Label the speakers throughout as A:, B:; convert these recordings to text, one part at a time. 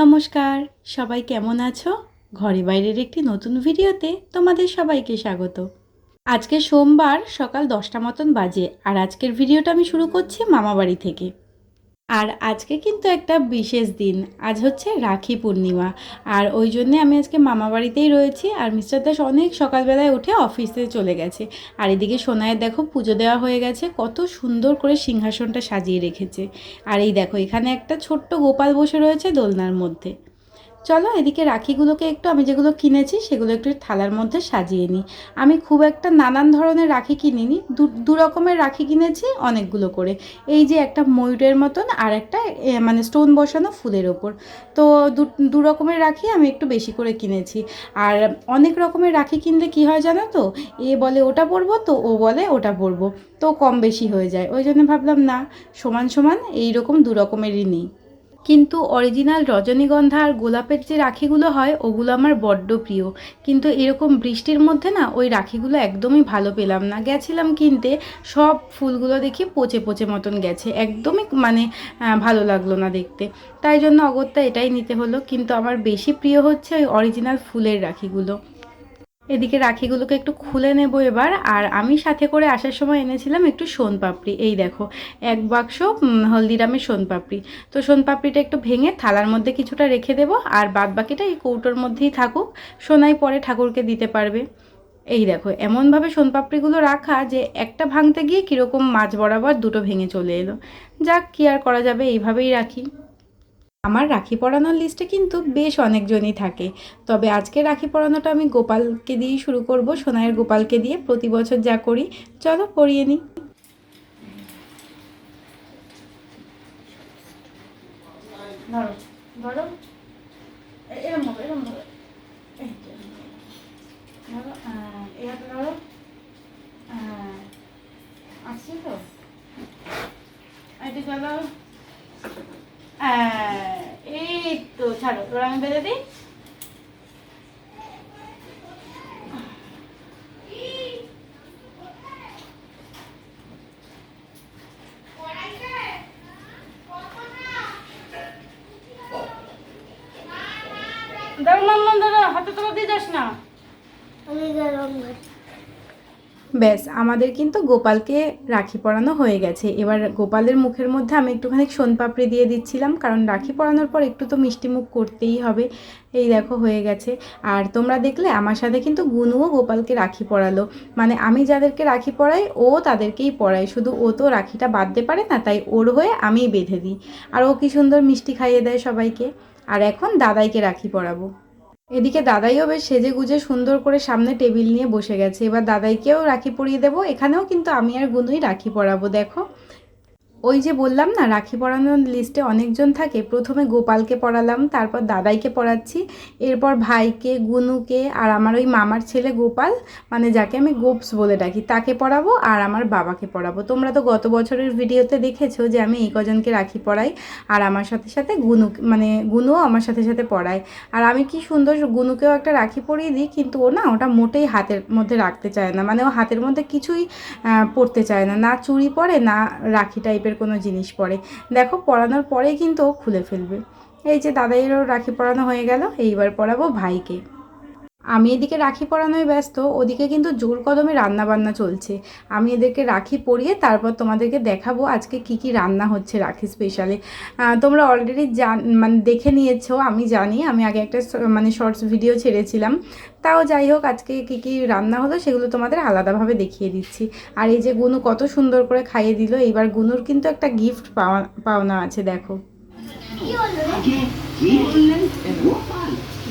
A: নমস্কার, সবাই কেমন আছো? ঘরে বাইরের একটি নতুন ভিডিওতে তোমাদের সবাইকে স্বাগত। আজকে সোমবার সকাল দশটা মতন বাজে, আর আজকের ভিডিওটা আমি শুরু করছি মামাবাড়ি থেকে। আর আজকে কিন্তু একটা বিশেষ দিন। আজ হচ্ছে রাখি পূর্ণিমা। আর ওই জন্যে আমি আজকে মামা বাড়িতেই রয়েছি আর মিস্টার দাস অনেক সকালবেলায় উঠে অফিসে চলে গেছে। আর এদিকে সোনায়ের দেখো পুজো দেওয়া হয়ে গেছে, কত সুন্দর করে সিংহাসনটা সাজিয়ে রেখেছে। আর এই দেখো এখানে একটা ছোট্ট গোপাল বসে রয়েছে দোলনার মধ্যে। চলো এদিকে রাখিগুলোকে একটু, আমি যেগুলো কিনেছি সেগুলো একটু থালার মধ্যে সাজিয়ে নিই। আমি খুব একটা নানান ধরনের রাখি কিনিনি, দু রকমের রাখি কিনেছি অনেকগুলো করে। এই যে একটা ময়ূরের মতন আর একটা মানে স্টোন বসানো ফুলের ওপর। তো দু দু রকমের রাখি আমি একটু বেশি করে কিনেছি। আর অনেক রকমের রাখি কিনলে কি হয় জানো তো? এ বলে ওটা পরবো, তো ও বলে ওটা পরবো। তো কম বেশি হয়ে যায়। ওই জন্য ভাবলাম না, সমান সমান এই রকম দু রকমেরই নিই। কিন্তু অরিজিনাল রজনীগন্ধা আর গোলাপের যে রাখিগুলো হয়, ওগুলো আমার বড্ড প্রিয়। কিন্তু এরকম বৃষ্টির মধ্যে না, ওই রাখিগুলো একদমই ভালো পেলাম না। গেছিলাম কিনতে, সব ফুলগুলো দেখি পচে পচে মতন গেছে। একদমই মানে ভালো লাগল না দেখতে। তাই জন্য অগত্যা এটাই নিতে হলো। কিন্তু আমার বেশি প্রিয় হচ্ছে ওই অরিজিনাল ফুলের রাখিগুলো। এদিকে রাখিগুলোকে একটু খুলে নেব এবার। আর আমি সাথে করে আসার সময় এনেছিলাম একটু সোনপাপড়ি এই দেখো, এক বাক্স হলদিরামের সোনপাপড়ি তো সোনপাপড়িটা একটু ভেঙে থালার মধ্যে কিছুটা রেখে দেবো আর বাদ বাকিটা এই কৌটোর মধ্যেই থাকুক। সোনাই পরে ঠাকুরকে দিতে পারবে। এই দেখো, এমনভাবে সোনপাপড়িগুলো রাখা যে একটা ভাঙতে গিয়ে কীরকম মাছ বরাবর দুটো ভেঙে চলে এলো। যাক, কী আর করা যাবে, এইভাবেই রাখি। আমার রাখি পরানোর লিস্টে কিন্তু বেশ অনেকজনই থাকে। তবে আজকে রাখি পরানোটা আমি গোপালকে দিয়েই শুরু করব, সোনাইয়ের গোপালকে দিয়ে প্রতি বছর যা করি। চলো পরিয়ে নিই। আসছে তো? এই তো ছাড়ো তোর আমি বেঁধে দিই। দাঁড়া দাঁড়া হাতে তোলা দিয়ে যাস না। ব্যাস, আমাদের কিন্তু গোপালকে রাখি পরানো হয়ে গেছে। এবার গোপালের মুখের মধ্যে আমি একটুখানি সোনপাপড়ি দিয়ে দিচ্ছিলাম, কারণ রাখি পরানোর পর একটু তো মিষ্টি মুখ করতেই হবে। এই দেখো, হয়ে গেছে। আর তোমরা দেখলে আমার সাথে কিন্তু গুনুও গোপালকে রাখি পরালো। মানে আমি যাদেরকে রাখি পরাই, ও তাদেরকেই পরায়। শুধু ও তো রাখিটা বাঁধতে পারে না, তাই ওর হয়ে আমিই বেঁধে দিই। আর ও কি সুন্দর মিষ্টি খাইয়ে দেয় সবাইকে। আর এখন দাদাইকে রাখি পরাবো। এদিকে দাদাইও বেশ সেজে গুজে সুন্দর করে সামনে টেবিল নিয়ে বসে গেছে। এবার দাদাইকেও রাখি পরিয়ে দেবো। এখানেও কিন্তু আমি আর গুনুই রাখি পরাবো, দেখো। ওই যে বললাম না, রাখি পরানোর লিস্টে অনেকজন থাকে। প্রথমে গোপালকে পড়ালাম, তারপর দাদাইকে পড়াচ্ছি। এরপর ভাইকে, গুনুকে আর আমার ওই মামার ছেলে গোপাল মানে যাকে আমি গোপস বলে ডাকি, তাকে পড়াবো আর আমার বাবাকে পড়াবো। তোমরা তো গত বছরের ভিডিওতে দেখেছ যে আমি এই কজনকে রাখি পড়াই আর আমার সাথে সাথে গুনু মানে গুনুও আমার সাথে সাথে পড়ায়। আর আমি কি সুন্দর গুনুকেও একটা রাখি পরিয়ে দিই, কিন্তু ও না, ওটা মোটেই হাতের মধ্যে রাখতে চায় না। মানে ও হাতের মধ্যে কিছুই পরতে চায় না। না চুরি পরে, না রাখি টাইপের কোনো জিনিস পরে দেখো পরানোর পরেই কিন্তু ও খুলে ফেলবে। এই যে দাদাইয়েরও রাখি পরানো হয়ে গেল, এইবার পরাবো ভাইকে। আমি এদিকে রাখি পরানোয় ব্যস্ত, ওদিকে কিন্তু জোর কদমে রান্না বান্না চলছে। আমি এদেরকে রাখি পরিয়ে তারপর তোমাদেরকে দেখাবো আজকে কি কি রান্না হচ্ছে রাখি স্পেশালে তোমরা অলরেডি জান মানে দেখে নিয়েছো, আমি জানি, আমি আগে একটা মানে শর্টস ভিডিও ছেড়েছিলাম। তাও যাই হোক, আজকে কি কি রান্না হলো সেগুলো তোমাদের আলাদাভাবে দেখিয়ে দিচ্ছি। আর এই যে গুনু কত সুন্দর করে খাইয়ে দিল, এইবার গুনুর কিন্তু একটা গিফট পাওয়া, পাওনা আছে, দেখো।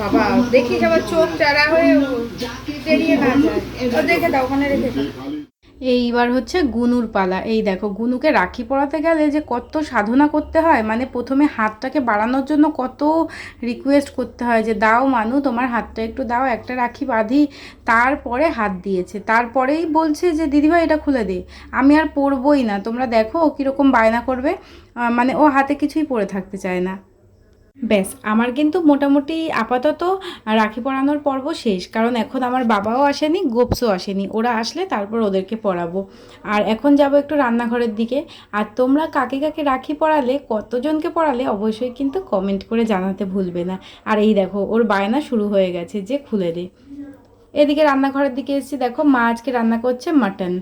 B: বাবা দেখিস আবার চোখ হয়ে না যায়। দেখে দাও, ওখানে রেখে
A: এইবার হচ্ছে গুনুর পালা। এই দেখো, গুনুকে রাখি পরাতে গেলে যে কত সাধনা করতে হয় মানে প্রথমে হাতটাকে বাড়ানোর জন্য কত রিকোয়েস্ট করতে হয় যে, দাও মানু, তোমার হাতটা একটু দাও, একটা রাখি বাঁধি। তারপরে হাত দিয়েছে। তারপরেই বলছে যে দিদিভাই এটা খুলে দে। আমি আর পরবই না। তোমরা দেখো ও কীরকম বায়না করবে। মানে ও হাতে কিছুই পরে থাকতে চায় না। ব্যাস, আমার কিন্তু মোটামুটি আপাতত রাখি পরানোর পর্ব শেষ। কারণ এখন আমার বাবাও আসেনি, গোপসও আসেনি। ওরা আসলে তারপর ওদেরকে পরাবো। আর এখন যাব একটু রান্নাঘরের দিকে। আর তোমরা কাকে কাকে রাখি পড়ালে কতজনকে পড়ালে অবশ্যই কিন্তু কমেন্ট করে জানাতে ভুলবে না। আর এই দেখো, ওর বায়না শুরু হয়ে গেছে যে খুলে দে। এদিকে রান্নাঘরের দিকে এসেছি, দেখো মা আজকে রান্না করছে মাটন।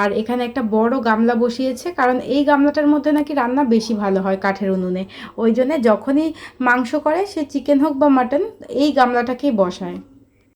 A: আর এখানে একটা বড় গামলা বসিয়েছে, কারণ এই গামলাটার মধ্যে নাকি রান্না বেশি ভালো হয় কাঠের উনুনে। ওই জন্যে যখনই মাংস করে, সে চিকেন হোক বা মাটন, এই গামলাটাকেই বসায়।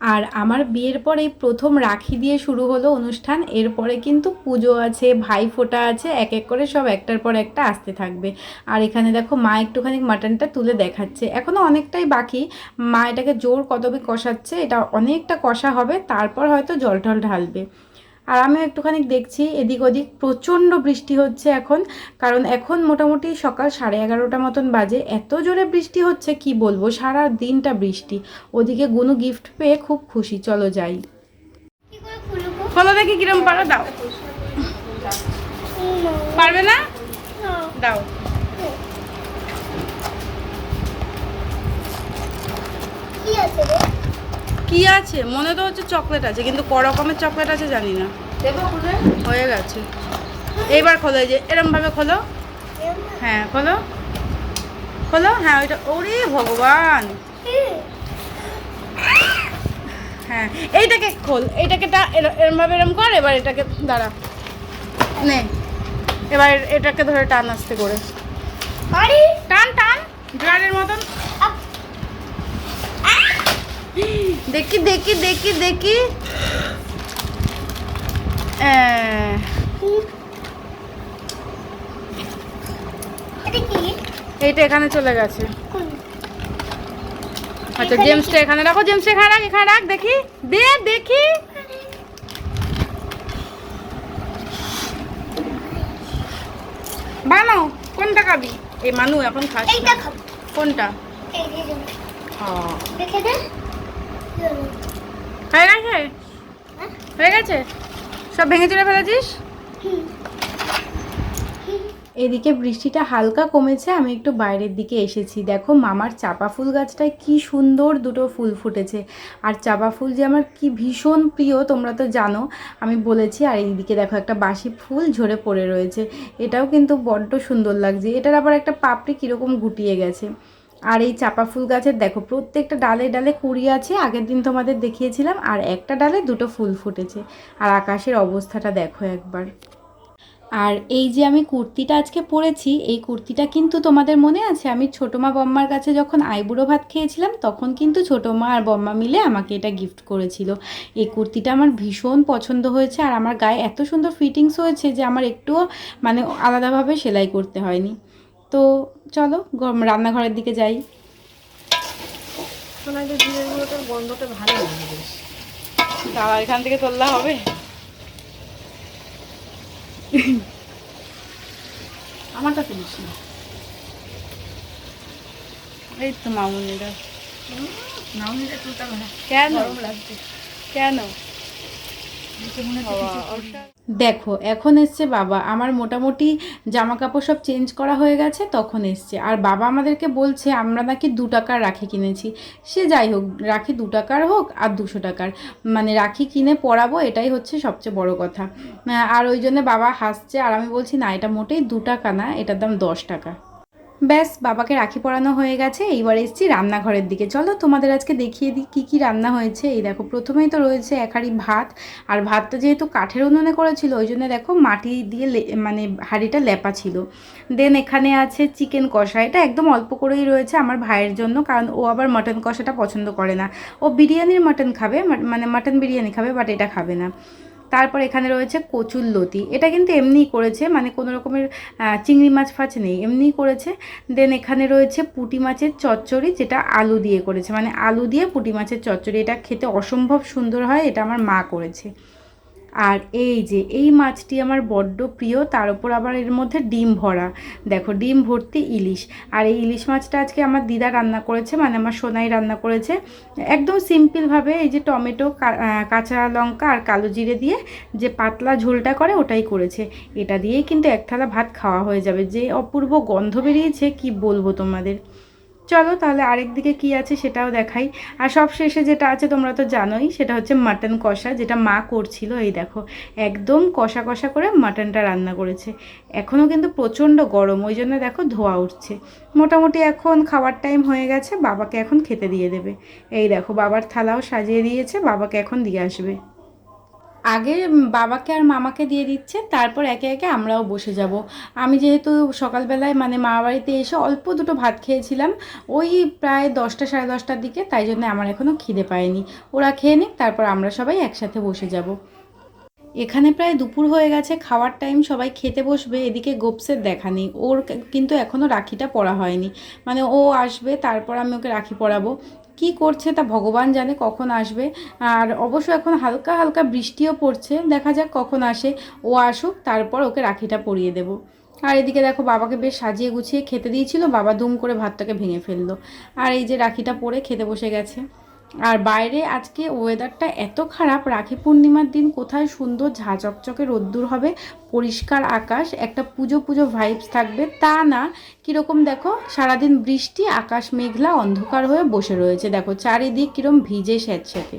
A: আর আমার বিয়ের পর এই প্রথম রাখি দিয়ে শুরু হলো অনুষ্ঠান। এরপরে কিন্তু পুজো আছে, ভাই ফোটা আছে, এক এক করে সব একটার পর একটা আসতে থাকবে। আর এখানে দেখো মা একটুখানি মাটনটা তুলে দেখাচ্ছে। এখনও অনেকটাই বাকি। মা এটাকে জোর কদমে কষাচ্ছে, এটা অনেকটা কষা হবে, তারপর হয়তো জল টল ঢালবে। আর আমিও একটুখানি দেখছি এদিক ওদিক প্রচণ্ড বৃষ্টি হচ্ছে এখন, কারণ এখন মোটামুটি সকাল সাড়ে এগারোটা মতন বাজে। এত জোরে বৃষ্টি হচ্ছে, কি বলব? সারা দিনটা বৃষ্টি। ওদিকে গুনু গিফট পেয়ে খুব খুশি, চলো যাই। খোলো দেখি কিরম পারো? দাও। পারবে না? দাও।
B: কি আছে রে?
A: কি আছে? মনে তো হচ্ছে চকলেট আছে কিন্তু ক রকমের চকলেট আছে জানি না। হয়ে গেছে। এইবার খোলো যে এরম ভাবে খোলো। হ্যাঁ খোলো। খোলো? হ্যাঁ ওইটা ওরে ভগবান! হ্যাঁ এইটাকে খোল এইটাকে টা এর- এরম কর এবার এটাকে দাঁড়া। নে এবার এটাকে ধরে টান আসতে করে। টান টান ড্রারের মতন দেখি দেখি দেখি দেখি। এইটা এখানে চলে গেছে। আচ্ছা জেমসটা এখানে রাখো জেমসটা এখানে রাখ এখানে রাখ দেখি। দে দেখি। বানাও কোনটা খাবি? এই মানু এখন খাস কোনটা?
B: এই যে যে।
A: ও,
B: দেখে দে।
A: হয়ে গেছে? হয়ে গেছে? সব ভেঙে চলে ফেলেছিস? এদিকে বৃষ্টিটা হালকা কমেছে, আমি একটু বাইরের দিকে এসেছি। দেখো মামার চাপা ফুল গাছটায় কি সুন্দর দুটো ফুল ফুটেছে। আর চাপা ফুল যে আমার কি ভীষণ প্রিয়, তোমরা তো জানো, আমি বলেছি, আর এইদিকে দেখো একটা বাসি ফুল ঝরে পড়ে রয়েছে। এটাও কিন্তু বড্ড সুন্দর লাগছে। এটার আবার একটা পাপড়ি কীরকম গুটিয়ে গেছে। আর এই চাপা ফুল গাছের দেখো, প্রত্যেকটা ডালে ডালে কুড়ি আছে, আগের দিন তোমাদের দেখিয়েছিলাম, আর একটা ডালে দুটো ফুল ফুটেছে। আর আকাশের অবস্থাটা দেখো একবার। আর এই যে আমি কুর্তিটা আজকে পরেছি, এই কুর্তিটা কিন্তু তোমাদের মনে আছে? আমি ছোটো মা বম্মার কাছে যখন আইবুড়ো ভাত খেয়েছিলাম, তখন কিন্তু ছোটো মা আর বম্মা মিলে আমাকে এটা গিফট করেছিল। এই কুর্তিটা আমার ভীষণ পছন্দ হয়েছে, আর আমার গায়ে এত সুন্দর ফিটিংস হয়েছে যে আমার একটুও মানে আলাদাভাবে সেলাই করতে হয়নি। তো চলো রান্নাঘরের দিকে যাই।
C: গন্ধটা ভালো
A: দাঁড়া এখান থেকে তোলা হবে?
C: আমারটা তুলিস না।
A: এই তো মামুনিরা।
C: নিলে তুলতে না
A: কেন?
C: গরম লাগছে।
A: কেন?
C: দেখে,
A: এখন এসছে বাবা। আমার মোটামুটি জামা কাপড় সব চেঞ্জ করা হয়ে গেছে, তখন এসছে। আর বাবা আমাদেরকে বলছে, আমরা নাকি দু টাকার রাখি কিনেছি। সে যাই হোক, রাখি দু টাকার হোক আর দুশো টাকার। মানে রাখি কিনে পরাবো, এটাই হচ্ছে সবচেয়ে বড় কথা। আর ওই জন্য বাবা হাসছে, আর আমি বলছি, না, এটা মোটেই দু টাকা না, এটার দাম দশ টাকা। ব্যাস, বাবাকে রাখি পরানো হয়ে গেছে। এইবার এসেছি রান্নাঘরের দিকে। চলো তোমাদের আজকে দেখিয়ে দিই কী কী রান্না হয়েছে। এই দেখো, প্রথমেই তো রয়েছে এক হাঁড়ি ভাত। আর ভাতটা যেহেতু কাঠের উনুনে করেছিল, ওই জন্য দেখো মাটি দিয়ে মানে হাঁড়িটা লেপা ছিল। দেন এখানে আছে চিকেন কষা। এটা একদম অল্প করেই রয়েছে আমার ভাইয়ের জন্য, কারণ ও আবার মাটন কষাটা পছন্দ করে না। ও বিরিয়ানির মাটন খাবে মানে মাটন বিরিয়ানি খাবে, বাট এটা খাবে না। তারপর এখানে রয়েছে কচুর লতি। এটা কিন্তু এমনিই করেছে মানে কোনো রকমের চিংড়ি মাছ ফাছ নেই, এমনিই করেছে। দেন এখানে রয়েছে পুটি মাছের চচ্চড়ি, যেটা আলু দিয়ে করেছে। মানে আলু দিয়ে পুটি মাছের চচ্চড়ি, এটা খেতে অসম্ভব সুন্দর হয়, এটা আমার মা করেছে। আর এই যে, এই মাছটি আমার বড্ড প্রিয়, তার উপর আবার এর মধ্যে ডিম ভরা। দেখো, ডিম ভর্তি ইলিশ। আর এই ইলিশ মাছটা আজকে আমার দিদা রান্না করেছে মানে আমার সোনাই রান্না করেছে। একদম সিম্পলভাবে এই যে টমেটো কাঁচা লঙ্কা আর কালো জিরে দিয়ে যে পাতলা ঝোলটা করে, ওটাই করেছে। এটা দিয়েই কিন্তু এক থালা ভাত খাওয়া হয়ে যাবে। যে অপূর্ব গন্ধ বেরিয়েছে, কি বলব তোমাদের? চলো তাহলে আরেক দিকে কী আছে সেটাও দেখাই। আর সব শেষে যেটা আছে তোমরা তো জানোই, সেটা হচ্ছে মাটন কষা, যেটা মা করছিল, এই দেখো, একদম কষা কষা করে মাটনটা রান্না করেছে। এখনও কিন্তু প্রচণ্ড গরম, ওই জন্য দেখো ধোয়া উঠছে। মোটামুটি এখন খাওয়ার টাইম হয়ে গেছে, বাবাকে এখন খেতে দিয়ে দেবে। এই দেখো, বাবার থালাও সাজিয়ে দিয়েছে, বাবাকে এখন দিয়ে আসবে। আগে বাবাকে আর মামাকে দিয়ে দিচ্ছে, তারপর একে একে আমরাও বসে যাব। আমি যেহেতু সকালবেলায় মানে মা বাড়িতে এসে অল্প দুটো ভাত খেয়েছিলাম, ওই প্রায় দশটা সাড়ে দশটার দিকে, তাই জন্য আমার এখনও খিদে পায়নি। ওরা খেয়ে নিক, তারপর আমরা সবাই একসাথে বসে যাব। এখানে প্রায় দুপুর হয়ে গেছে, খাওয়ার টাইম সবাই খেতে বসবে, এদিকে গোপসের দেখা নেই। ওর কিন্তু এখনও রাখিটা পরা হয়নি। মানে ও আসবে, তারপর আমি ওকে রাখি পরাবো। কি করছে তা ভগবান জানে কখন আসবে। আর অবশ্য এখন হালকা হালকা বৃষ্টিও পড়ছে, দেখা যাক কখন আসে। ও আসুক, তারপর ওকে রাখিটা পরিয়ে দেবো। আর এদিকে দেখো বাবাকে বেশ সাজিয়ে গুছিয়ে খেতে দিয়েছিল, বাবা দুম করে ভাতটাকে ভেঙে ফেলল। আর এই যে রাখিটা পরে খেতে বসে গেছে। আর বাইরে আজকে ওয়েদারটা এত খারাপ, রাখি পূর্ণিমার দিন কোথায় সুন্দর ঝা চকচকে রোদ্দুর হবে, পরিষ্কার আকাশ, একটা পুজো পুজো ভাইবস থাকবে, তা না। কীরকম দেখো, সারাদিন বৃষ্টি, আকাশ মেঘলা, অন্ধকার হয়ে বসে রয়েছে। দেখো, চারিদিক কীরকম ভিজে স্যাঁতস্যাঁতে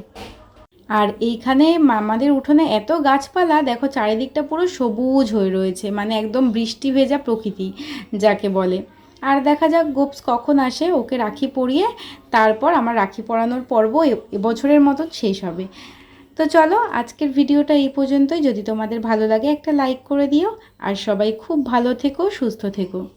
A: আর এইখানে আমাদের উঠোনে এত গাছপালা, দেখো, চারিদিকটা পুরো সবুজ হয়ে রয়েছে মানে একদম বৃষ্টি ভেজা প্রকৃতি, যাকে বলে। আর দেখা যাক, গোপস কখন আসে, ওকে রাখি পরিয়ে তারপর আমার রাখি পরানোর পর্ব এবছরের মতো শেষ হবে। তো চলো, আজকের ভিডিওটা এই পর্যন্তই। যদি তোমাদের ভালো লাগে একটা লাইক করে দিও। আর সবাই খুব ভালো থেকো, সুস্থ থেকো।